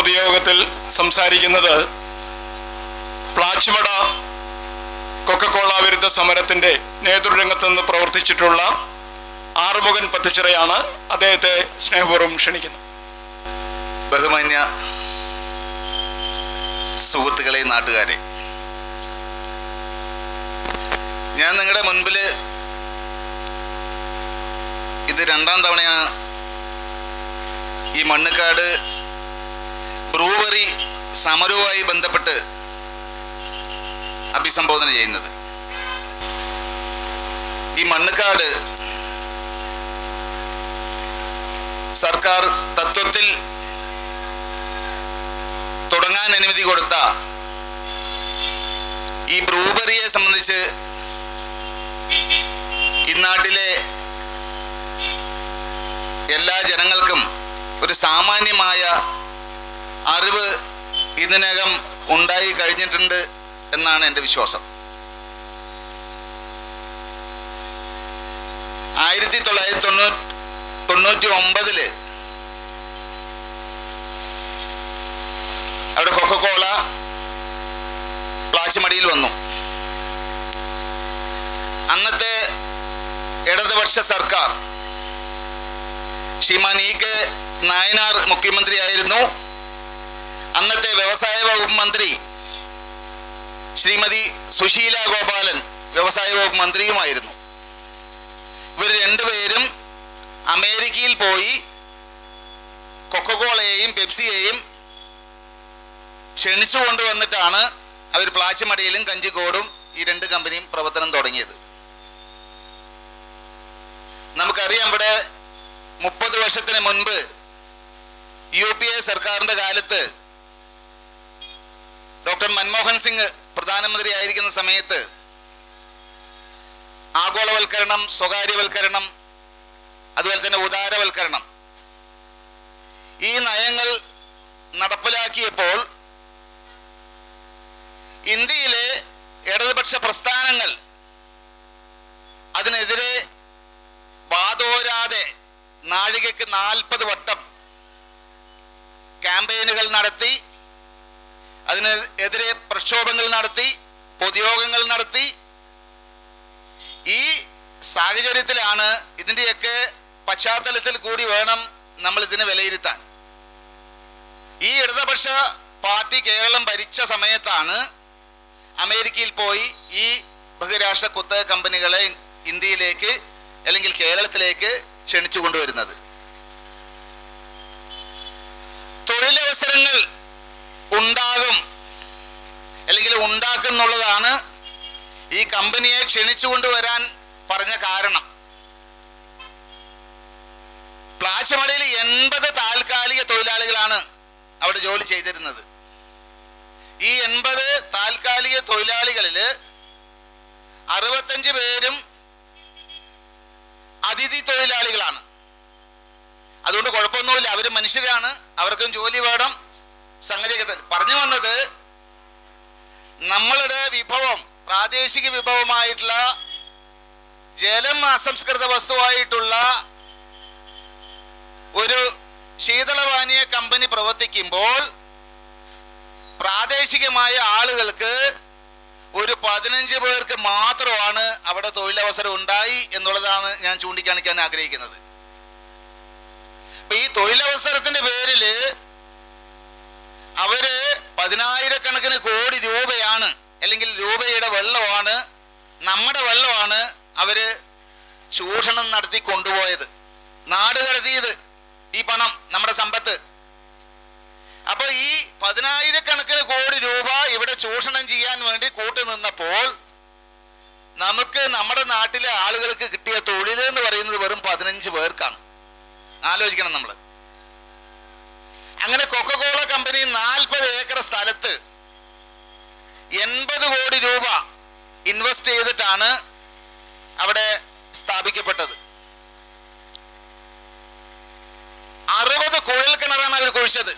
പൊതുയോഗത്തിൽ സംസാരിക്കുന്നത് പ്ലാച്ചിമട കൊക്കക്കോള വിരുദ്ധ സമരത്തിന്റെ നേതൃരംഗത്ത് നിന്ന് പ്രവർത്തിച്ചിട്ടുള്ള ആറുമുഖൻ പത്തിച്ചിറയാണ് അദ്ദേഹത്തെ സ്നേഹപൂർവം ക്ഷണിക്കുന്നത് ബഹുമാന്യ സുഹൃത്തുക്കളെ നാട്ടുകാരെ. ഞാൻ നിങ്ങളുടെ മുൻപിൽ ഇത് രണ്ടാം തവണയാണ് ഈ മണ്ണുകാട് ബ്രൂവറി സമരവുമായി ബന്ധപ്പെട്ട് അഭിസംബോധന ചെയ്യുന്നത്. ഈ മണ്ണുകാട് സർക്കാർ തത്വത്തിൽ തുടങ്ങാൻ അനുമതി കൊടുത്ത ഈ ബ്രൂബറിയെ സംബന്ധിച്ച് ഇന്നാട്ടിലെ നാട്ടിലെ എല്ലാ ജനങ്ങൾക്കും ഒരു സാമാന്യമായ അറിവ് ഇതിനകം ഉണ്ടായി കഴിഞ്ഞിട്ടുണ്ട് എന്നാണ് എന്റെ വിശ്വാസം. ആയിരത്തി തൊള്ളായിരത്തി തൊണ്ണൂറ്റി തൊണ്ണൂറ്റി ഒമ്പതിൽ അവിടെ കൊക്കക്കോള പ്ലാച്ചിമടിയിൽ വന്നു. അന്നത്തെ ഇടതുപക്ഷ സർക്കാർ ശ്രീമാൻ ഇ കെ നായനാർ മുഖ്യമന്ത്രിയായിരുന്നു. അന്നത്തെ വ്യവസായ വകുപ്പ് മന്ത്രി ശ്രീമതി സുശീല ഗോപാലൻ വ്യവസായ വകുപ്പ് മന്ത്രിയുമായിരുന്നു. ഇവർ രണ്ടുപേരും അമേരിക്കയിൽ പോയി കൊക്കകോളയെയും പെപ്സിയെയും ക്ഷണിച്ചു കൊണ്ടുവന്നിട്ടാണ് അവർ പ്ലാച്ചിമടയിലും കഞ്ചിക്കോടും ഈ രണ്ട് കമ്പനിയും പ്രവർത്തനം തുടങ്ങിയത്. നമുക്കറിയാം ഇവിടെ മുപ്പത് വർഷത്തിന് മുൻപ് യു പി എ സർക്കാരിന്റെ കാലത്ത് ഡോക്ടർ മൻമോഹൻ സിംഗ് പ്രധാനമന്ത്രി ആയിരിക്കുന്ന സമയത്ത് ആഗോളവൽക്കരണം സ്വകാര്യവൽക്കരണം അതുപോലെ തന്നെ ഉദാരവൽക്കരണം ഈ നയങ്ങൾ നടപ്പിലാക്കിയപ്പോൾ ഇന്ത്യയിലെ ഇടതുപക്ഷ പ്രസ്ഥാനങ്ങൾ പൊതുയോഗങ്ങൾ നടത്തി. ഈ സാഹചര്യത്തിലാണ് ഇതിന്റെയൊക്കെ പശ്ചാത്തലത്തിൽ കൂടി വേണം നമ്മൾ ഇതിനെ വിലയിരുത്താൻ. ഈ ഇടതുപക്ഷ പാർട്ടി കേരളം ഭരിച്ച സമയത്താണ് അമേരിക്കയിൽ പോയി ഈ ബഹുരാഷ്ട്ര കുത്തക കമ്പനികളെ ഇന്ത്യയിലേക്ക് അല്ലെങ്കിൽ കേരളത്തിലേക്ക് ക്ഷണിച്ചു കൊണ്ടുവരുന്നത്. തൊഴിലവസരങ്ങൾ ഉണ്ടാകും അല്ലെങ്കിൽ ഉണ്ടാക്കുന്നുള്ളതാണ് ഈ കമ്പനിയെ ക്ഷണിച്ചു കൊണ്ടുവരാൻ പറഞ്ഞ കാരണം. പ്ലാച്ചമടയിൽ എൺപത് താൽക്കാലിക തൊഴിലാളികളാണ് അവിടെ ജോലി ചെയ്തിരുന്നത്. ഈ എൺപത് താൽക്കാലിക തൊഴിലാളികളിൽ അറുപത്തഞ്ച് പേരും അതിഥി തൊഴിലാളികളാണ്. അതുകൊണ്ട് കുഴപ്പമൊന്നുമില്ല. അവർ മനുഷ്യരാണ്. അവർക്കും ജോലി വേണം. സംഗതി പറഞ്ഞു വന്നത് നമ്മളുടെ വിഭവം പ്രാദേശിക വിഭവമായിട്ടുള്ള ജലം അസംസ്കൃത വസ്തുവായിട്ടുള്ള ഒരു ശീതളപാനീയ കമ്പനി പ്രവർത്തിക്കുമ്പോൾ പ്രാദേശികമായ ആളുകൾക്ക് ഒരു പതിനഞ്ച് പേർക്ക് മാത്രമാണ് അവിടെ തൊഴിലവസരം ഉണ്ടായി എന്നുള്ളതാണ് ഞാൻ ചൂണ്ടിക്കാണിക്കാൻ ആഗ്രഹിക്കുന്നത്. ഈ തൊഴിലവസരത്തിന്റെ പേരിൽ അവർ പതിനായിരക്കണക്കിന് കോടി രൂപയാണ് അല്ലെങ്കിൽ രൂപയുടെ വെള്ളമാണ് നമ്മുടെ വെള്ളമാണ് അവർ ചൂഷണം നടത്തി കൊണ്ടുപോയത്. നാട് കടത്തിയത് ഈ പണം നമ്മുടെ സമ്പത്ത്. അപ്പൊ ഈ പതിനായിരക്കണക്കിന് കോടി രൂപ ഇവിടെ ചൂഷണം ചെയ്യാൻ വേണ്ടി കൂട്ടുനിന്നപ്പോൾ നമുക്ക് നമ്മുടെ നാട്ടിലെ ആളുകൾക്ക് കിട്ടിയ തൊഴിൽ എന്ന് പറയുന്നത് വെറും പതിനഞ്ച് പേർക്കാണ്. ആലോചിക്കണം നമ്മൾ അങ്ങനെ കൊക്കക്കോള കമ്പനി നാൽപ്പത് ഏക്കർ സ്ഥലത്ത് എൺപത് കോടി രൂപ ഇൻവെസ്റ്റ് ചെയ്തിട്ടാണ് അവിടെ സ്ഥാപിക്കപ്പെട്ടത്. അറുപത് കുഴൽ കിണറാണ് അവർ കുഴിച്ചത്.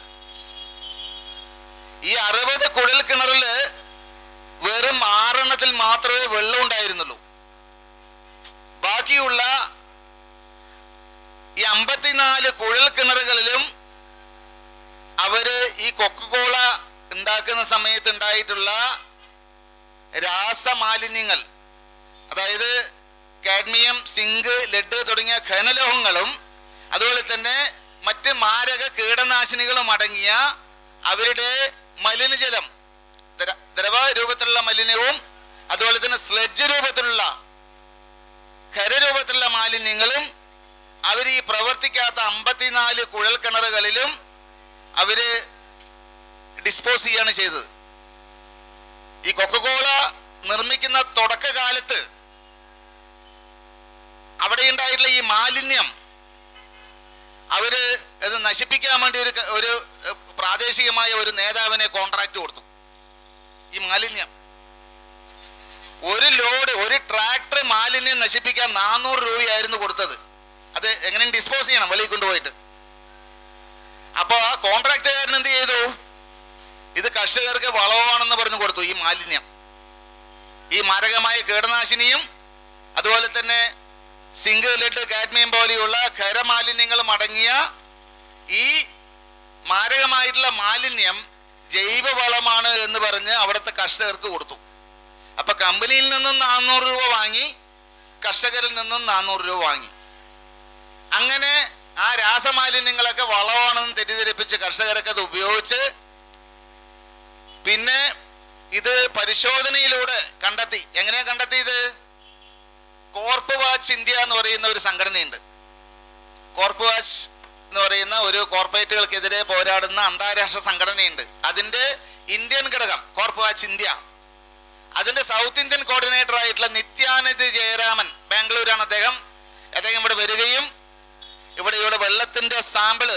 ഈ അറുപത് കുഴൽ കിണറിൽ വെറും ആറെണ്ണത്തിൽ മാത്രമേ വെള്ളം ഉണ്ടായിരുന്നുള്ളൂ. ബാക്കിയുള്ള ഈ അമ്പത്തിനാല് കുഴൽ കിണറുകളിലും അവർ ഈ കൊക്കകോള ഉണ്ടാക്കുന്ന സമയത്ത് ഉണ്ടായിട്ടുള്ള രാസമാലിന്യങ്ങൾ അതായത് കാഡ്മിയം സിങ്ക് ലെഡ് തുടങ്ങിയ ഖനലോഹങ്ങളും അതുപോലെ തന്നെ മറ്റ് മാരക കീടനാശിനികളും അടങ്ങിയ അവരുടെ മലിനജലം ദ്രവ രൂപത്തിലുള്ള മലിനവും അതുപോലെ തന്നെ സ്ലെഡ്ജ് രൂപത്തിലുള്ള ഖരരൂപത്തിലുള്ള മാലിന്യങ്ങളും അവർ ഈ പ്രവർത്തിക്കാത്ത അമ്പത്തിനാല് കുഴൽ കിണറുകളിലും അവർ ഡിസ്പോസ് ചെയ്യാണ് ചെയ്തത്. ഈ കൊക്കകോള നിർമ്മിക്കുന്ന തുടക്കകാലത്ത് അവിടെ ഉണ്ടായിട്ടുള്ള ഈ മാലിന്യം അവർ അത് നശിപ്പിക്കാൻ വേണ്ടി ഒരു ഒരു പ്രാദേശികമായ ഒരു നേതാവിനെ കോൺട്രാക്ട് കൊടുത്തു. ഈ മാലിന്യം. ഒരു ലോഡ് ഒരു ട്രാക്ടർ മാലിന്യം നശിപ്പിക്കാൻ നാനൂറ് രൂപയായിരുന്നു കൊടുത്തത്. അത് എങ്ങനെയും ഡിസ്പോസ് ചെയ്യണം വെളിയിൽ കൊണ്ടുപോയിട്ട്. അപ്പോൾ ആ കോൺട്രാക്ടുകാരൻ എന്ത് ചെയ്തു? ഇത് കർഷകർക്ക് വളവാണെന്ന് പറഞ്ഞു കൊടുത്തു ഈ മാലിന്യം. ഈ മാരകമായ കീടനാശിനിയും അതുപോലെ തന്നെ സിങ്ക് ലെഡ് കാഡ്മിയം പോലെയുള്ള ഖരമാലിന്യങ്ങളും അടങ്ങിയ ഈ മാരകമായിട്ടുള്ള മാലിന്യം ജൈവവളമാണ് എന്ന് പറഞ്ഞ് അവിടുത്തെ കർഷകർക്ക് കൊടുത്തു. അപ്പൊ കമ്പനിയിൽ നിന്നും നാനൂറ് രൂപ വാങ്ങി കർഷകരിൽ നിന്നും നാനൂറ് രൂപ വാങ്ങി. അങ്ങനെ ആ രാസമാലിന്യങ്ങളൊക്കെ വളമാണെന്ന് തെറ്റിദ്ധരിപ്പിച്ച് കർഷകരൊക്കെ അത് ഉപയോഗിച്ച് പിന്നെ ഇത് പരിശോധനയിലൂടെ കണ്ടെത്തി. എങ്ങനെയാ കണ്ടെത്തിയത്? കോർപ്പ് വാച്ച് ഇന്ത്യ എന്ന് പറയുന്ന ഒരു സംഘടനയുണ്ട്. കോർപ്പ് വാച്ച് എന്ന് പറയുന്ന ഒരു കോർപ്പറേറ്റുകൾക്കെതിരെ പോരാടുന്ന അന്താരാഷ്ട്ര സംഘടനയുണ്ട്. അതിന്റെ ഇന്ത്യൻ ഘടകം കോർപ്പ് വാച്ച് ഇന്ത്യ അതിന്റെ സൗത്ത് ഇന്ത്യൻ കോർഡിനേറ്റർ ആയിട്ടുള്ള നിത്യാനന്ദ് ജയരാമൻ ബാംഗ്ലൂരാണ് അദ്ദേഹം. അദ്ദേഹം ഇവിടെ വരികയും ഇവിടെ ഇവിടെ വെള്ളത്തിന്റെ സാമ്പിൾ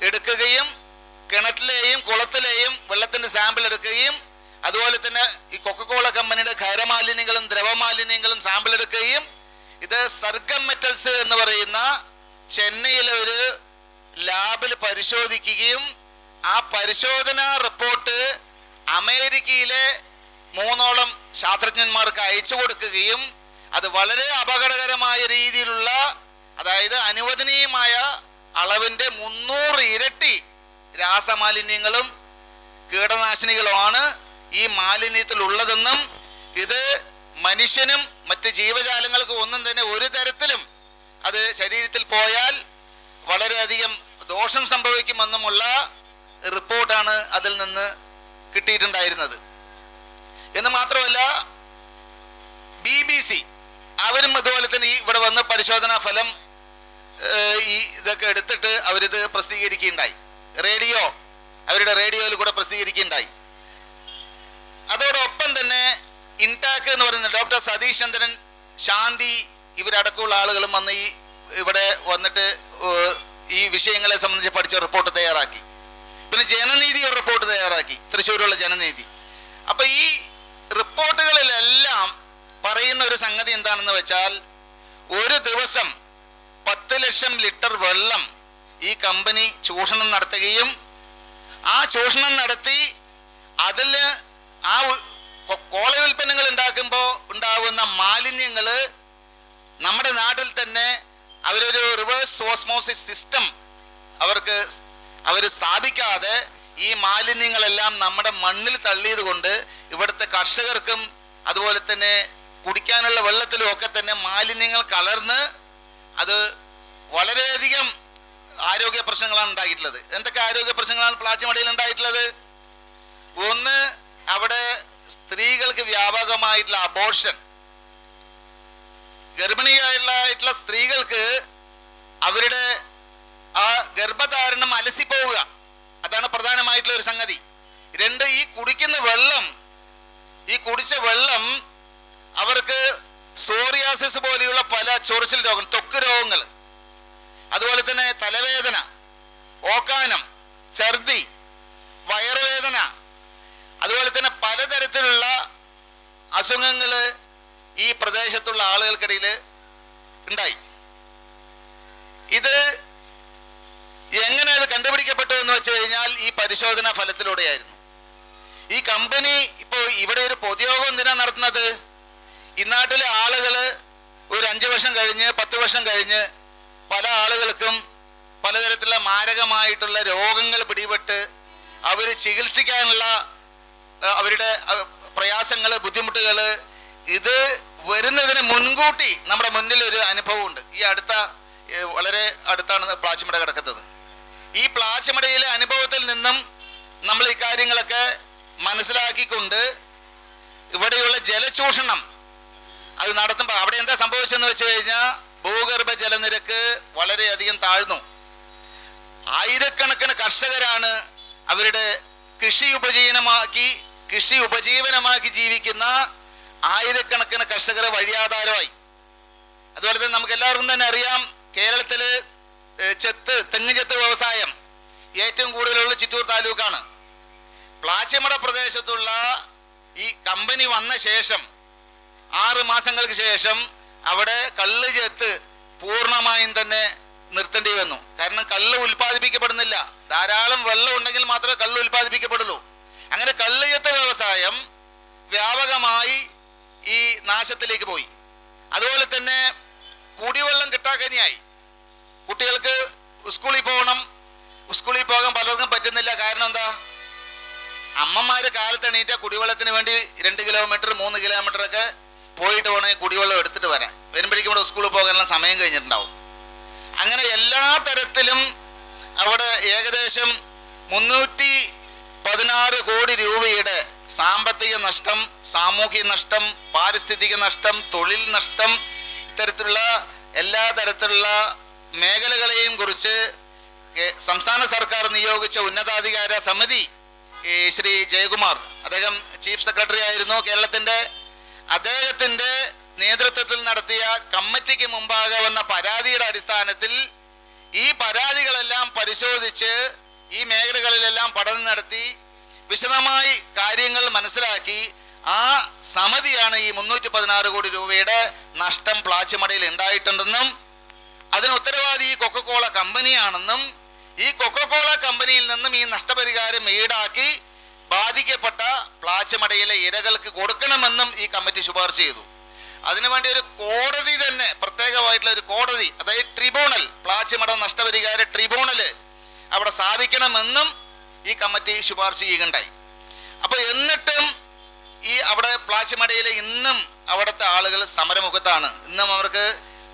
എടുക്കുകയും കിണറ്റിലെയും കുളത്തിലെയും വെള്ളത്തിന്റെ സാമ്പിൾ എടുക്കുകയും അതുപോലെ തന്നെ ഈ കൊക്കക്കോള കമ്പനിയുടെ ഖരമാലിന്യങ്ങളും ദ്രവമാലിന്യങ്ങളും സാമ്പിൾ എടുക്കുകയും ഇത് സർഗം മെറ്റൽസ് എന്ന് പറയുന്ന ചെന്നൈയിലെ ഒരു ലാബിൽ പരിശോധിക്കുകയും ആ പരിശോധനാ റിപ്പോർട്ട് അമേരിക്കയിലെ മൂന്നോളം ശാസ്ത്രജ്ഞന്മാർക്ക് അയച്ചു കൊടുക്കുകയും അത് വളരെ അപകടകരമായ രീതിയിലുള്ള അതായത് അനുവദനീയമായ അളവിന്റെ മുന്നൂറ് ഇരട്ടി രാസമാലിന്യങ്ങളും കീടനാശിനികളുമാണ് ഈ മാലിന്യത്തിൽ ഉള്ളതെന്നും ഇത് മനുഷ്യനും മറ്റ് ജീവജാലങ്ങൾക്കും ഒന്നും തന്നെ ഒരു തരത്തിലും അത് ശരീരത്തിൽ പോയാൽ വളരെയധികം ദോഷം സംഭവിക്കുമെന്നുമുള്ള റിപ്പോർട്ടാണ് അതിൽ നിന്ന് കിട്ടിയിട്ടുണ്ടായിരുന്നത്. എന്ന് മാത്രമല്ല ബി ബി സി അവരും അതുപോലെ തന്നെ ഇവിടെ വന്ന് പരിശോധനാ ഫലം ഈ ഇതൊക്കെ എടുത്തിട്ട് അവരിത് പ്രസിദ്ധീകരിക്കുകയുണ്ടായി. റേഡിയോ. അവരുടെ റേഡിയോയിൽ കൂടെ പ്രസിദ്ധീകരിക്കുകയുണ്ടായി. അതോടൊപ്പം തന്നെ ഇൻടാക്ക് എന്ന് പറയുന്ന ഡോക്ടർ സതീഷ് ചന്ദ്രൻ ശാന്തി ഇവരടക്കമുള്ള ആളുകളും വന്ന് ഈ ഇവിടെ വന്നിട്ട് ഈ വിഷയങ്ങളെ സംബന്ധിച്ച് പഠിച്ച റിപ്പോർട്ട് തയ്യാറാക്കി. പിന്നെ ജനനീതി ഒരു റിപ്പോർട്ട് തയ്യാറാക്കി. തൃശ്ശൂരുള്ള ജനനീതി. അപ്പൊ ഈ റിപ്പോർട്ടുകളിലെല്ലാം പറയുന്ന ഒരു സംഗതി എന്താണെന്ന് വെച്ചാൽ ഒരു ദിവസം പത്ത് ലക്ഷം ലിറ്റർ വെള്ളം ഈ കമ്പനി ചൂഷണം നടത്തുകയും ആ ചൂഷണം നടത്തി അതിൽ ആ കോള ഉൽപ്പന്നങ്ങൾ ഉണ്ടാക്കുമ്പോൾ ഉണ്ടാവുന്ന മാലിന്യങ്ങൾ നമ്മുടെ നാട്ടിൽ തന്നെ അവരൊരു റിവേഴ്സ് ഓസ്മോസിസ് സിസ്റ്റം അവർക്ക് അവർ സ്ഥാപിക്കാതെ ഈ മാലിന്യങ്ങളെല്ലാം നമ്മുടെ മണ്ണിൽ തള്ളിയത് കൊണ്ട് ഇവിടുത്തെ കർഷകർക്കും അതുപോലെ തന്നെ കുടിക്കാനുള്ള വെള്ളത്തിലും ഒക്കെ തന്നെ മാലിന്യങ്ങൾ കലർന്ന് അത് വളരെയധികം ആരോഗ്യ പ്രശ്നങ്ങളാണ് ഉണ്ടായിട്ടുള്ളത്. എന്തൊക്കെ ആരോഗ്യ പ്രശ്നങ്ങളാണ് പ്ലാച്ചിമടയിൽ ഉണ്ടായിട്ടുള്ളത്? ഒന്ന് അവിടെ സ്ത്രീകൾക്ക് വ്യാപകമായിട്ടുള്ള അബോർഷൻ ഗർഭിണിയായിട്ടുള്ള സ്ത്രീകൾക്ക് അവരുടെ ആ ഗർഭധാരണം അലസിപ്പോവുക. അതാണ് പ്രധാനമായിട്ടുള്ള ഒരു സംഗതി. രണ്ട് ഈ കുടിക്കുന്ന വെള്ളം ഈ കുടിച്ച വെള്ളം അവർക്ക് സോറിയാസിസ് പോലെയുള്ള പല ചൊറിച്ചിൽ രോഗങ്ങൾ തൊക്ക് രോഗങ്ങൾ. അതുപോലെ തന്നെ തലവേദന ഓക്കാനം ഛർദി വയറുവേദന. അതുപോലെ തന്നെ പലതരത്തിലുള്ള അസുഖങ്ങൾ ഈ പ്രദേശത്തുള്ള ആളുകൾക്കിടയിൽ ഉണ്ടായി. ഇത് എങ്ങനെ അത് കണ്ടുപിടിക്കപ്പെട്ടു എന്ന് വെച്ച് കഴിഞ്ഞാൽ ഈ പരിശോധന ഫലത്തിലൂടെയായിരുന്നു. ഈ കമ്പനി ഇപ്പോൾ ഇവിടെ ഒരു പൊതുയോഗം എന്തിനാണ് നടത്തുന്നത്? ഈ നാട്ടിലെ ആളുകൾ ഒരു അഞ്ച് വർഷം കഴിഞ്ഞ് പത്ത് വർഷം കഴിഞ്ഞ് പല ആളുകൾക്കും പലതരത്തിലുള്ള മാരകമായിട്ടുള്ള രോഗങ്ങൾ പിടിപെട്ട് അവർ ചികിത്സിക്കാനുള്ള അവരുടെ പ്രയാസങ്ങൾ ബുദ്ധിമുട്ടുകൾ ഇത് വരുന്നതിന് മുൻകൂട്ടി നമ്മുടെ മുന്നിൽ ഒരു അനുഭവമുണ്ട്. ഈ അടുത്ത വളരെ അടുത്താണ് പ്ലാച്ചിമട കിടക്കുന്നത്. ഈ പ്ലാച്ചിമടയിലെ അനുഭവത്തിൽ നിന്നും നമ്മൾ ഈ കാര്യങ്ങളൊക്കെ മനസ്സിലാക്കിക്കൊണ്ട് ഇവിടെയുള്ള ജലചൂഷണം അത് നടത്തുമ്പോൾ അവിടെ എന്താ സംഭവിച്ചെന്ന് വെച്ച് കഴിഞ്ഞാൽ ഭൂഗർഭ ജലനിരക്ക് വളരെയധികം താഴ്ന്നു. ആയിരക്കണക്കിന് കർഷകരാണ് അവരുടെ കൃഷി ഉപജീവനമാക്കി കൃഷി ഉപജീവനമാക്കി ജീവിക്കുന്ന ആയിരക്കണക്കിന് കർഷകർ വഴിയാധാരമായി. അതുപോലെ തന്നെ നമുക്ക് എല്ലാവർക്കും തന്നെ അറിയാം കേരളത്തിൽ ചെത്ത് തെങ്ങ് ചെത്ത് വ്യവസായം ഏറ്റവും കൂടുതലുള്ള ചിറ്റൂർ താലൂക്കാണ്. പ്ലാച്ചിമട പ്രദേശത്തുള്ള ഈ കമ്പനി വന്ന ശേഷം ആറ് മാസങ്ങൾക്ക് ശേഷം അവിടെ കള്ള് ചേത്ത് പൂർണമായും തന്നെ നിർത്തേണ്ടി വന്നു. കാരണം കള്ള് ഉൽപ്പാദിപ്പിക്കപ്പെടുന്നില്ല. ധാരാളം വെള്ളം ഉണ്ടെങ്കിൽ മാത്രമേ കള്ള് ഉൽപ്പാദിപ്പിക്കപ്പെടുള്ളൂ. അങ്ങനെ കള്ള് ചേത്ത വ്യവസായം വ്യാപകമായി ഈ നാശത്തിലേക്ക് പോയി. അതുപോലെ തന്നെ കുടിവെള്ളം കിട്ടാക്കനിയായി. കുട്ടികൾക്ക് സ്കൂളിൽ പോകണം. സ്കൂളിൽ പോകാൻ പലർക്കും പറ്റുന്നില്ല. കാരണം എന്താ? അമ്മമാര് കാലത്ത് എണീറ്റ കുടിവെള്ളത്തിന് വേണ്ടി രണ്ട് കിലോമീറ്റർ മൂന്ന് കിലോമീറ്റർ ഒക്കെ പോയിട്ട് വേണമെങ്കിൽ കുടിവെള്ളം എടുത്തിട്ട് വരാം. വരുമ്പോഴേക്കും ഇവിടെ സ്കൂളിൽ പോകാനുള്ള സമയം കഴിഞ്ഞിട്ടുണ്ടാവും. അങ്ങനെ എല്ലാ തരത്തിലും അവിടെ ഏകദേശം മുന്നൂറ്റി പതിനാറ് കോടി രൂപയുടെ സാമ്പത്തിക നഷ്ടം സാമൂഹിക നഷ്ടം പാരിസ്ഥിതിക നഷ്ടം തൊഴിൽ നഷ്ടം ഇത്തരത്തിലുള്ള എല്ലാ തരത്തിലുള്ള മേഖലകളെയും കുറിച്ച് സംസ്ഥാന സർക്കാർ നിയോഗിച്ച ഉന്നതാധികാര സമിതി ശ്രീ ജയകുമാർ അദ്ദേഹം ചീഫ് സെക്രട്ടറി ആയിരുന്നു കേരളത്തിന്റെ അദ്ദേഹത്തിന്റെ നേതൃത്വത്തിൽ നടത്തിയ കമ്മിറ്റിക്ക് മുമ്പാകെ വന്ന പരാതിയുടെ അടിസ്ഥാനത്തിൽ ഈ പരാതികളെല്ലാം പരിശോധിച്ച് ഈ മേഖലകളിലെല്ലാം പഠനം നടത്തി വിശദമായി കാര്യങ്ങൾ മനസ്സിലാക്കി ആ സമിതിയാണ് ഈ മുന്നൂറ്റി പതിനാറ് കോടി രൂപയുടെ നഷ്ടം പ്ലാച്ചിമടയിൽ ഉണ്ടായിട്ടുണ്ടെന്നും അതിന് ഉത്തരവാദി ഈ കൊക്കക്കോള കമ്പനിയാണെന്നും ഈ കൊക്കക്കോള കമ്പനിയിൽ നിന്നും ഈ നഷ്ടപരിഹാരം ഈടാക്കി ബാധിക്കപ്പെട്ട പ്ലാച്ചിമടയിലെ ഇരകൾക്ക് കൊടുക്കണമെന്നും ശുപാർശ ചെയ്തു. അതിനുവേണ്ടി ഒരു കോടതി തന്നെ പ്രത്യേകമായിട്ടുള്ള ഒരു കോടതി അതായത് ട്രിബ്യൂണൽ പ്ലാച്ചിമട നഷ്ടപരിഹാര ട്രിബ്യൂണൽ അവിടെ സ്ഥാപിക്കണമെന്നും ഈ കമ്മിറ്റി ശുപാർശ ചെയ്യുകയുണ്ടായി. അപ്പോൾ എന്നിട്ടും ഈ അവിടെ പ്ലാച്ചിമടയിലെ ഇന്നും അവിടുത്തെ ആളുകൾ സമരമുഖത്താണ്. ഇന്നും അവർക്ക്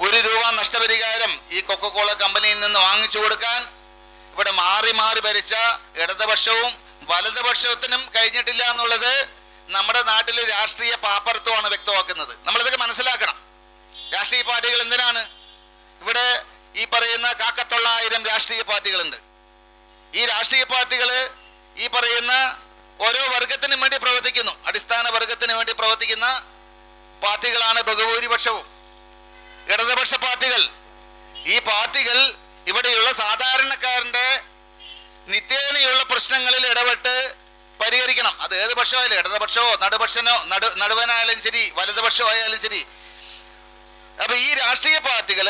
ഒരു രൂപ നഷ്ടപരിഹാരം ഈ കൊക്കക്കോള കമ്പനിയിൽ നിന്ന് വാങ്ങിച്ചു കൊടുക്കാൻ ഇവിടെ മാറി മാറി ഭരിച്ച ഇടതുപക്ഷവും വലതുപക്ഷത്തിനും കഴിഞ്ഞിട്ടില്ല എന്നുള്ളത് നമ്മുടെ നാട്ടിൽ രാഷ്ട്രീയ പാപ്പരത്വമാണ് വ്യക്തമാക്കുന്നത്. നമ്മളിതൊക്കെ മനസ്സിലാക്കണം. രാഷ്ട്രീയ പാർട്ടികൾ എന്തിനാണ്? ഇവിടെ ഈ പറയുന്ന കാക്കത്തൊള്ളായിരം രാഷ്ട്രീയ പാർട്ടികളുണ്ട്. ഈ രാഷ്ട്രീയ പാർട്ടികൾ ഈ പറയുന്ന ഓരോ വർഗത്തിനും വേണ്ടി പ്രവർത്തിക്കുന്നു. അടിസ്ഥാന വർഗത്തിന് വേണ്ടി പ്രവർത്തിക്കുന്ന പാർട്ടികളാണ് ബഹുഭൂരിപക്ഷവും. ഇടതുപക്ഷ പാർട്ടികൾ. ഈ പാർട്ടികൾ ഇവിടെയുള്ള സാധാരണക്കാരന്റെ നിത്യേനയുള്ള പ്രശ്നങ്ങളിൽ ഇടപെട്ട് പരിഹരിക്കണം. അത് ഏത് പക്ഷമായാലും ഇടതുപക്ഷമോ നടുപക്ഷനോ നടു നടുവനായാലും ശരി വലതുപക്ഷമോ ആയാലും ശരി. അപ്പൊ ഈ രാഷ്ട്രീയ പാർട്ടികൾ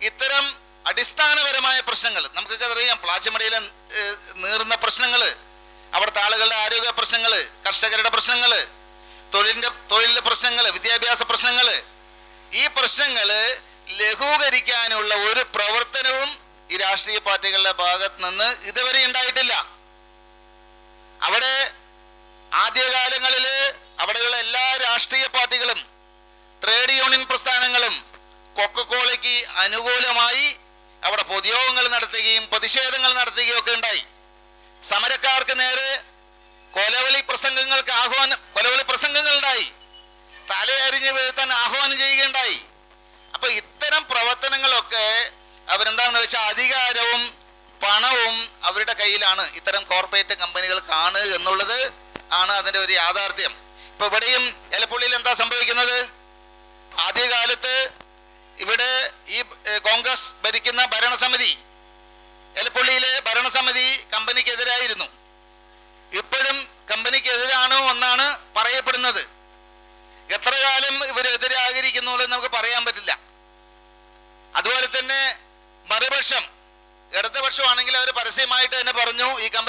ഇത്തരം അടിസ്ഥാനപരമായ പ്രശ്നങ്ങൾ നമുക്കൊക്കെ അറിയാം പ്ലാച്ചിമടയിലെ നീറുന്ന പ്രശ്നങ്ങൾ അവിടുത്തെ ആളുകളുടെ ആരോഗ്യ പ്രശ്നങ്ങൾ കർഷകരുടെ പ്രശ്നങ്ങൾ തൊഴിലിന്റെ തൊഴിലിന്റെ പ്രശ്നങ്ങൾ വിദ്യാഭ്യാസ പ്രശ്നങ്ങൾ ഈ പ്രശ്നങ്ങൾ ലഘൂകരിക്കാനുള്ള ഒരു പ്രവർത്തനവും ഈ രാഷ്ട്രീയ പാർട്ടികളുടെ ഭാഗത്ത് നിന്ന് ഇതുവരെ ഉണ്ടായിട്ടില്ല.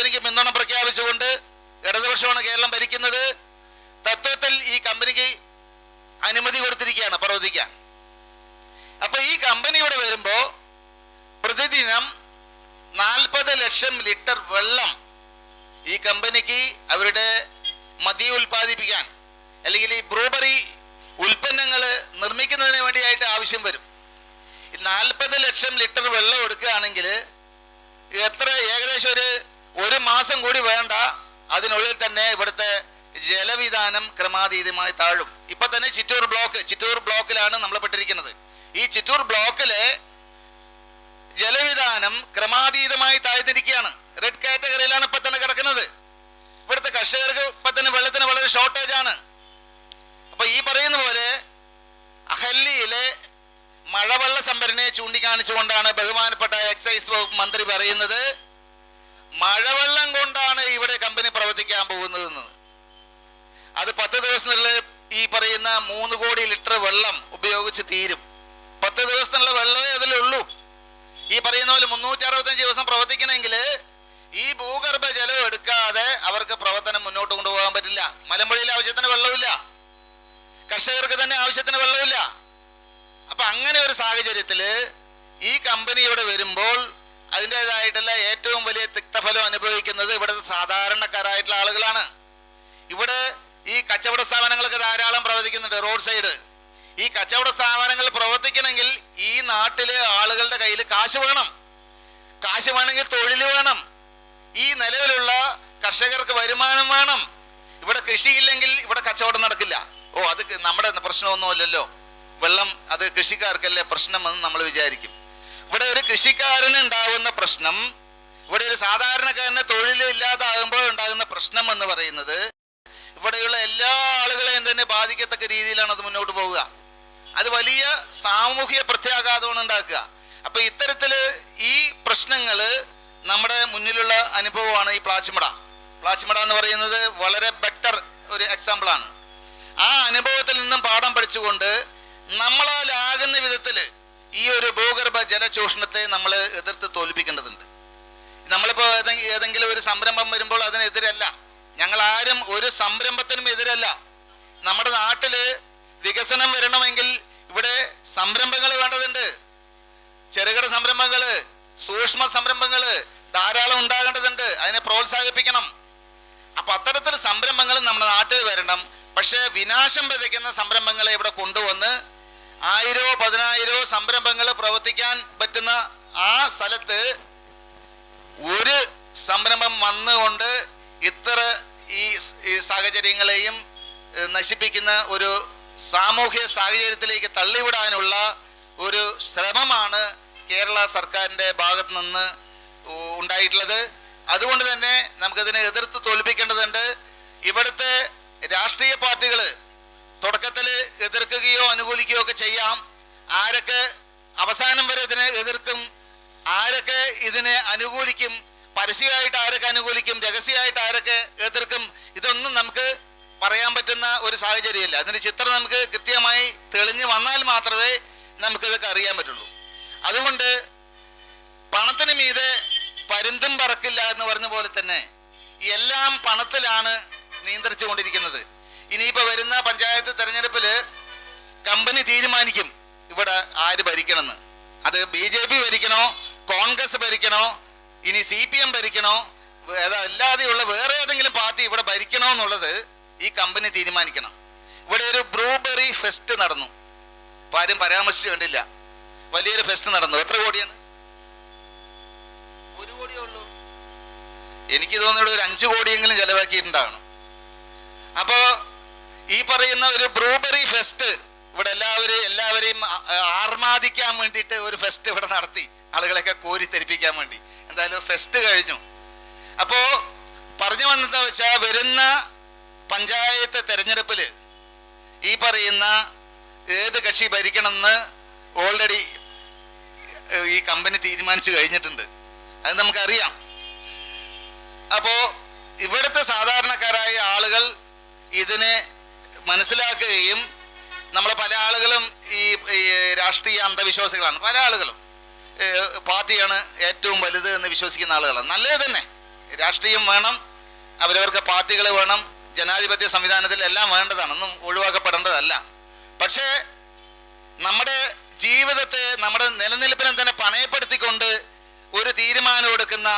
കമ്പനിക്ക് പിന്തുണ പ്രഖ്യാപിച്ചുകൊണ്ട് ഇടതുപക്ഷമാണ് കേരളം ഭരിക്കുന്നത്. തത്വത്തിൽ ഈ കമ്പനിക്ക് അനുമതി കൊടുത്തിരിക്കുകയാണ് പ്രവർത്തിക്കാൻ. അപ്പൊ ഈ കമ്പനി ഇവിടെ വരുമ്പോൾ പ്രതിദിനം നാൽപ്പത് ലക്ഷം ലിറ്റർ വെള്ളം ഈ കമ്പനിക്ക് അവരുടെ മദ്യ ഉൽപ്പാദിപ്പിക്കാൻ അല്ലെങ്കിൽ ഈ ബ്രൂബറി ഉൽപ്പന്നങ്ങൾ നിർമ്മിക്കുന്നതിന് വേണ്ടിയായിട്ട് ആവശ്യം വരും. നാൽപ്പത് ലക്ഷം ലിറ്റർ വെള്ളം എടുക്കുകയാണെങ്കിൽ എത്ര ഏകദേശം ഒരു ഒരു മാസം കൂടി വേണ്ട. അതിനുള്ളിൽ തന്നെ ഇവിടുത്തെ ജലവിധാനം ക്രമാതീതമായി താഴും. ഇപ്പൊ തന്നെ ചിറ്റൂർ ബ്ലോക്ക് ചിറ്റൂർ ബ്ലോക്കിലാണ് നമ്മൾ പെട്ടിരിക്കുന്നത് ഈ ചിറ്റൂർ ബ്ലോക്കിലെ ജലവിധാനം ക്രമാതീതമായി താഴ്ന്നിരിക്കുകയാണ്. റെഡ് കാറ്റഗറിയിലാണ് ഇപ്പൊ തന്നെ കിടക്കുന്നത്. ഇവിടുത്തെ കർഷകർക്ക് ഇപ്പൊ തന്നെ വെള്ളത്തിന് വളരെ ഷോർട്ടേജ് ആണ്. അപ്പൊ ഈ പറയുന്ന പോലെ അഹല്ലിയിലെ മഴവെള്ള സംഭരണിയെ ചൂണ്ടിക്കാണിച്ചുകൊണ്ടാണ് ബഹുമാനപ്പെട്ട എക്സൈസ് വകുപ്പ് മന്ത്രി പറയുന്നത്. മഴവെള്ളം കൊണ്ടാണ് ഇവിടെ കമ്പനി പ്രവർത്തിക്കാൻ പോകുന്നതെന്ന്. അത് പത്ത് ദിവസത്തിനുള്ളിൽ ഈ പറയുന്ന മൂന്ന് കോടി ലിറ്റർ വെള്ളം ഉപയോഗിച്ച് തീരും. പത്ത് ദിവസത്തിനുള്ള വെള്ളമേ അതിലുള്ളൂ. ഈ പറയുന്ന പോലെ മുന്നൂറ്റി അറുപത്തഞ്ച് ദിവസം പ്രവർത്തിക്കണമെങ്കിൽ ഈ ഭൂഗർഭ ജലം എടുക്കാതെ അവർക്ക് പ്രവർത്തനം മുന്നോട്ട് കൊണ്ടുപോകാൻ പറ്റില്ല. മലമ്പുഴയിൽ ആവശ്യത്തിന് വെള്ളമില്ല. കർഷകർക്ക് തന്നെ ആവശ്യത്തിന് വെള്ളമില്ല. അപ്പൊ അങ്ങനെ ഒരു സാഹചര്യത്തിൽ ഈ കമ്പനി ഇവിടെ വരുമ്പോൾ അതിന്റെതായിട്ടുള്ള ഏറ്റവും വലിയ തിക്തഫലം അനുഭവിക്കുന്നത് ഇവിടുത്തെ സാധാരണക്കാരായിട്ടുള്ള ആളുകളാണ്. ഇവിടെ ഈ കച്ചവട സ്ഥാപനങ്ങൾക്ക് ധാരാളം പ്രവർത്തിക്കുന്നുണ്ട് റോഡ് സൈഡ്. ഈ കച്ചവട സ്ഥാപനങ്ങൾ പ്രവർത്തിക്കണമെങ്കിൽ ഈ നാട്ടിലെ ആളുകളുടെ കയ്യിൽ കാശ് വേണം. കാശ് വേണമെങ്കിൽ തൊഴിൽ വേണം. ഈ നിലവിലുള്ള കർഷകർക്ക് വരുമാനം വേണം. ഇവിടെ കൃഷിയില്ലെങ്കിൽ ഇവിടെ കച്ചവടം നടക്കില്ല. ഓ അത് നമ്മുടെ പ്രശ്നമൊന്നുമല്ലല്ലോ. വെള്ളം അത് കൃഷിക്കാർക്കല്ലേ പ്രശ്നമെന്ന് നമ്മൾ വിചാരിക്കും. ഇവിടെ ഒരു കൃഷിക്കാരന് ഉണ്ടാവുന്ന പ്രശ്നം ഇവിടെ ഒരു സാധാരണക്കാരന് തൊഴിലില്ലാതാകുമ്പോൾ ഉണ്ടാകുന്ന പ്രശ്നം എന്ന് പറയുന്നത് ഇവിടെയുള്ള എല്ലാ ആളുകളെയും തന്നെ ബാധിക്കത്തക്ക രീതിയിലാണ് അത് മുന്നോട്ട് പോവുക. അത് വലിയ സാമൂഹിക പ്രത്യാഘാതമാണ് ഉണ്ടാക്കുക. അപ്പൊ ഇത്തരത്തിൽ ഈ പ്രശ്നങ്ങൾ നമ്മുടെ മുന്നിലുള്ള അനുഭവമാണ് ഈ പ്ലാച്ചിമട. പ്ലാച്ചിമട എന്ന് പറയുന്നത് വളരെ ബെറ്റർ ഒരു എക്സാമ്പിൾ ആണ്. ആ അനുഭവത്തിൽ നിന്നും പാഠം പഠിച്ചുകൊണ്ട് നമ്മളാലാകുന്ന വിധത്തിൽ ഈ ഒരു ഭൂഗർഭ ജലചൂഷണത്തെ നമ്മൾ എതിർത്ത് തോൽപ്പിക്കേണ്ടതുണ്ട്. നമ്മളിപ്പോൾ ഏതെ- ഏതെങ്കിലും ഒരു സംരംഭം വരുമ്പോൾ അതിനെതിരല്ല. ഞങ്ങൾ ആരും ഒരു സംരംഭത്തിനും എതിരല്ല. നമ്മുടെ നാട്ടിൽ വികസനം വരണമെങ്കിൽ ഇവിടെ സംരംഭങ്ങൾ വേണ്ടതുണ്ട്. ചെറുകിട സംരംഭങ്ങൾ സൂക്ഷ്മ സംരംഭങ്ങൾ ധാരാളം ഉണ്ടാകേണ്ടതുണ്ട്. അതിനെ പ്രോത്സാഹിപ്പിക്കണം. അപ്പൊ അത്തരത്തിൽ സംരംഭങ്ങൾ നമ്മുടെ നാട്ടിൽ വരണം. പക്ഷേ വിനാശം വിതയ്ക്കുന്ന സംരംഭങ്ങളെ ഇവിടെ കൊണ്ടുവന്ന് ആയിരോ പതിനായിരോ സംരംഭങ്ങൾ പ്രവർത്തിക്കാൻ പറ്റുന്ന ആ സ്ഥലത്ത് ഒരു സംരംഭം വന്നുകൊണ്ട് ഇത്ര ഈ സാഹചര്യങ്ങളെയും നശിപ്പിക്കുന്ന ഒരു സാമൂഹ്യ സാഹചര്യത്തിലേക്ക് തള്ളിവിടാനുള്ള ഒരു ശ്രമമാണ് കേരള സർക്കാരിന്റെ ഭാഗത്തു നിന്ന് ഉണ്ടായിട്ടുള്ളത്. അതുകൊണ്ട് തന്നെ നമുക്കതിനെ എതിർത്ത് തോൽപ്പിക്കേണ്ടതുണ്ട്. ഇവിടുത്തെ രാഷ്ട്രീയ പാർട്ടികൾ അനുകൂലിക്കുകയോ ഒക്കെ ചെയ്യാം. ആരൊക്കെ അവസാനം വരെ ഇതിനെ എതിർക്കും ആരൊക്കെ ഇതിനെ അനുകൂലിക്കും പരസ്യമായിട്ട് ആരൊക്കെ അനുകൂലിക്കും രഹസ്യമായിട്ട് ആരൊക്കെ എതിർക്കും ഇതൊന്നും നമുക്ക് പറയാൻ പറ്റുന്ന ഒരു സാഹചര്യമല്ല. അതിന്റെ ചിത്രം നമുക്ക് കൃത്യമായി തെളിഞ്ഞു വന്നാൽ മാത്രമേ നമുക്കിതൊക്കെ അറിയാൻ പറ്റുള്ളൂ. അതുകൊണ്ട് പണത്തിന് മീതെ പരുന്തും പറക്കില്ല എന്ന് പറഞ്ഞ പോലെ തന്നെ എല്ലാം പണത്തിലാണ് നിയന്ത്രിച്ചു കൊണ്ടിരിക്കുന്നത് ഇനിയിപ്പോൾ വരുന്ന പഞ്ചായത്ത് തെരഞ്ഞെടുപ്പിൽ കമ്പനി തീരുമാനിക്കും. ഇവിടെ ആര് ഭരിക്കണമെന്ന്. അത് ബി ജെ പി ഭരിക്കണോ കോൺഗ്രസ് ഭരിക്കണോ ഇനി സി പി എം ഭരിക്കണോ അല്ലാതെയുള്ള വേറെ ഏതെങ്കിലും പാർട്ടി ഇവിടെ ഭരിക്കണോ എന്നുള്ളത് ഈ കമ്പനി തീരുമാനിക്കണം. ഇവിടെ ഒരു ബ്രൂബെറി ഫെസ്റ്റ് നടന്നു. ആരും പരാമർശിച്ച് കണ്ടില്ല. വലിയൊരു ഫെസ്റ്റ് നടന്നു. എത്ര കോടിയാണ്? ഒരു കോടിയേ ഉള്ളൂ. എനിക്ക് തോന്നുന്നത് ഒരു അഞ്ചു കോടിയെങ്കിലും ചെലവാക്കിയിട്ടുണ്ടാകണം. അപ്പോ ഈ പറയുന്ന ഒരു ബ്രൂബെറി ഫെസ്റ്റ് ഇവിടെ എല്ലാവരും എല്ലാവരെയും ആർമാദിക്കാൻ വേണ്ടിയിട്ട് ഒരു ഫെസ്റ്റ് ഇവിടെ നടത്തി. ആളുകളെയൊക്കെ കോരി തെരിപ്പിക്കാൻ വേണ്ടി. എന്തായാലും ഫെസ്റ്റ് കഴിഞ്ഞു. അപ്പോൾ പറഞ്ഞു വന്നത് വെച്ചാൽ വരുന്ന പഞ്ചായത്ത് തെരഞ്ഞെടുപ്പിൽ ഈ പറയുന്ന ഏത് കക്ഷി ഭരിക്കണമെന്ന് ഓൾറെഡി ഈ കമ്പനി തീരുമാനിച്ചു കഴിഞ്ഞിട്ടുണ്ട്. അത് നമുക്കറിയാം. അപ്പോൾ ഇവിടുത്തെ സാധാരണക്കാരായ ആളുകൾ ഇതിനെ മനസ്സിലാക്കുകയും നമ്മൾ പല ആളുകളും ഈ രാഷ്ട്രീയ അന്ധവിശ്വാസികളാണ്. പല ആളുകളും. പാർട്ടിയാണ് ഏറ്റവും വലുത് എന്ന് വിശ്വസിക്കുന്ന ആളുകളാണ്. നല്ലത് തന്നെ. രാഷ്ട്രീയം വേണം അവരവർക്ക് പാർട്ടികൾ വേണം ജനാധിപത്യ സംവിധാനത്തിൽ എല്ലാം വേണ്ടതാണ്. ഒന്നും ഒഴിവാക്കപ്പെടേണ്ടതല്ല. പക്ഷേ നമ്മുടെ ജീവിതത്തെ നമ്മുടെ നിലനിൽപ്പിനെ തന്നെ പണയപ്പെടുത്തിക്കൊണ്ട് ഒരു തീരുമാനം എടുക്കുന്ന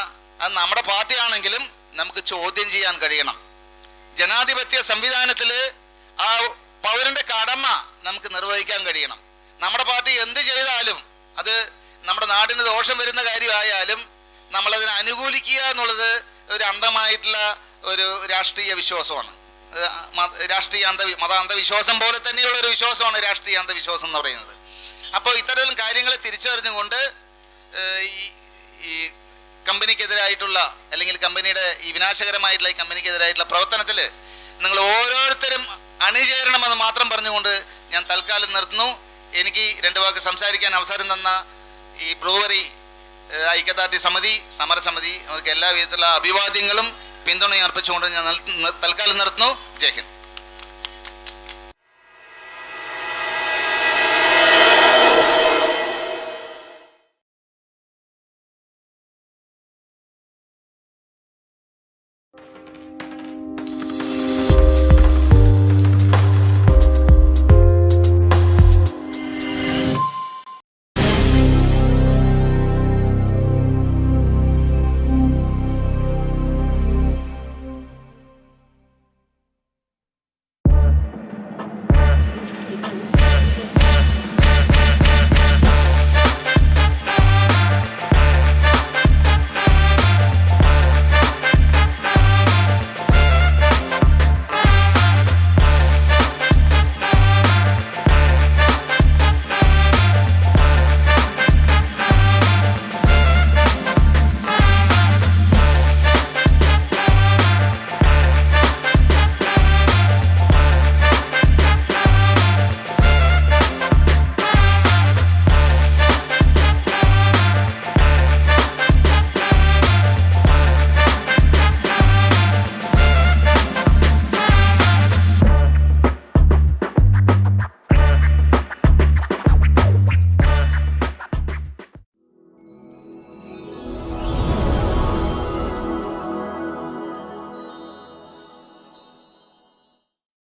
അത് നമ്മുടെ പാർട്ടിയാണെങ്കിലും നമുക്ക് ചോദ്യം ചെയ്യാൻ കഴിയണം. ജനാധിപത്യ സംവിധാനത്തിൽ ആ പൗരന്റെ കടമ നമുക്ക് നിർവഹിക്കാൻ കഴിയണം. നമ്മുടെ പാർട്ടി എന്ത് ചെയ്താലും അത് നമ്മുടെ നാടിന് ദോഷം വരുന്ന കാര്യമായാലും നമ്മളതിനെ അനുകൂലിക്കുക എന്നുള്ളത് ഒരു അന്ധമായിട്ടുള്ള ഒരു രാഷ്ട്രീയ വിശ്വാസമാണ്. രാഷ്ട്രീയ അന്ധ മത അന്ധവിശ്വാസം പോലെ തന്നെയുള്ള ഒരു വിശ്വാസമാണ് രാഷ്ട്രീയ അന്ധവിശ്വാസം എന്ന് പറയുന്നത്. അപ്പോൾ ഇത്തരം കാര്യങ്ങളെ തിരിച്ചറിഞ്ഞുകൊണ്ട് ഈ ഈ കമ്പനിക്കെതിരായിട്ടുള്ള അല്ലെങ്കിൽ കമ്പനിയുടെ ഈ വിനാശകരമായിട്ടുള്ള ഈ കമ്പനിക്കെതിരായിട്ടുള്ള പ്രവർത്തനത്തിൽ നിങ്ങൾ ഓരോരുത്തരും അണിചേരണമെന്ന് മാത്രം പറഞ്ഞുകൊണ്ട് ഞാൻ തൽക്കാലം നിർത്തുന്നു. എനിക്ക് രണ്ട് വാക്ക് സംസാരിക്കാൻ അവസരം തന്ന ഈ ബ്രൂവറി ഐക്യദാർഢ്യ സമിതി സമരസമിതി അവർക്ക് എല്ലാ വിധത്തിലുള്ള അഭിവാദ്യങ്ങളും പിന്തുണയും അർപ്പിച്ചുകൊണ്ട് ഞാൻ തൽക്കാലം നിർത്തുന്നു. ജയ് ഹിന്ദ്.